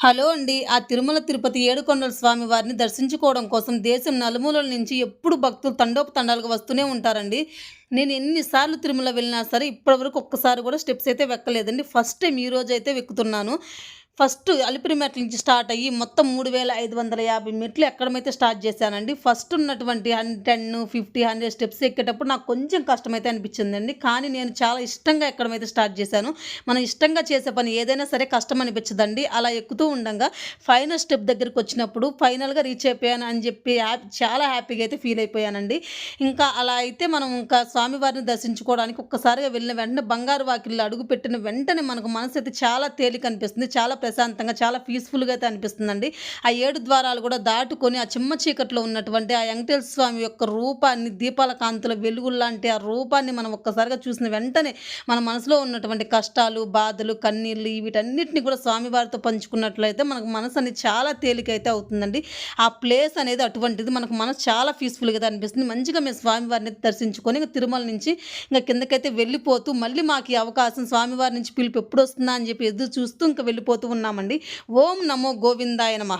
Hello అండి. ఆ తిరుమల తిరుపతి ఏడుకొండల స్వామి వారిని దర్శించుకోవడం కోసం దేశం నలుమూలల నుంచి ఎప్పుడు భక్తులు తండోపతండాలుగా వస్తూనే ఉంటారండి. నేను ఎన్నిసార్లు తిరుమల వెళ్ళినా సరే ఇప్పటివరకు ఒక్కసారి కూడా స్టెప్స్ అయితే వెక్కలేదండి. ఫస్ట్ టైం ఈ రోజు అయితే వెక్కుతున్నాను. ఫస్ట్ అలిపిరి మెట్ల నుంచి స్టార్ట్ అయ్యి మొత్తం మూడు వేల ఐదు వందల యాభై మెట్లు ఎక్కడమైతే స్టార్ట్ చేశానండి ఫస్ట్ ఉన్నటువంటి టెన్ ఫిఫ్టీ హండ్రెడ్ స్టెప్స్ ఎక్కేటప్పుడు నాకు కొంచెం కష్టమైతే అనిపించిందండి. కానీ నేను చాలా ఇష్టంగా ఎక్కడమైతే స్టార్ట్ చేశాను మనం ఇష్టంగా చేసే పని ఏదైనా సరే కష్టం అనిపించదండి. అలా ఎక్కుతూ ఉండగా ఫైనల్ స్టెప్ దగ్గరికి వచ్చినప్పుడు ఫైనల్గా రీచ్ అయిపోయాను అని చెప్పి చాలా హ్యాపీగా అయితే ఫీల్ అయిపోయానండి. ఇంకా అలా అయితే మనం ఇంకా స్వామివారిని దర్శించుకోవడానికి ఒక్కసారిగా వెళ్ళిన వెంటనే బంగారు వాకిల్లో అడుగు పెట్టిన వెంటనే మనకు మనసు అయితే చాలా తేలిక అనిపిస్తుంది. చాలా ప్రశాంతంగా చాలా పీస్ఫుల్గా అయితే అనిపిస్తుందండి. ఆ ఏడు ద్వారాలు కూడా దాటుకొని ఆ చిమ్మ చీకట్లో ఉన్నటువంటి ఆ వెంకటేశ్వర స్వామి యొక్క రూపాన్ని దీపాల కాంతుల వెలుగుల్లాంటి ఆ రూపాన్ని మనం ఒక్కసారిగా చూసిన వెంటనే మన మనసులో ఉన్నటువంటి కష్టాలు బాధలు కన్నీళ్ళు వీటన్నిటిని కూడా స్వామివారితో పంచుకున్నట్లయితే మనకు మనసు అనేది చాలా తేలికైతే అవుతుందండి. ఆ ప్లేస్ అనేది అటువంటిది మనకు మనసు చాలా పీస్ఫుల్గా అనిపిస్తుంది. మంచిగా మేము స్వామివారిని దర్శించుకొని ఇంకా తిరుమల నుంచి ఇంకా కిందకైతే వెళ్ళిపోతూ మళ్ళీ మాకు ఈ అవకాశం స్వామివారి నుంచి పిలుపు ఎప్పుడు వస్తుందా అని చెప్పి ఎదురు చూస్తూ ఇంకా వెళ్ళిపోతూ ఉన్నామండి. ఓం నమో గోవిందాయ నమ.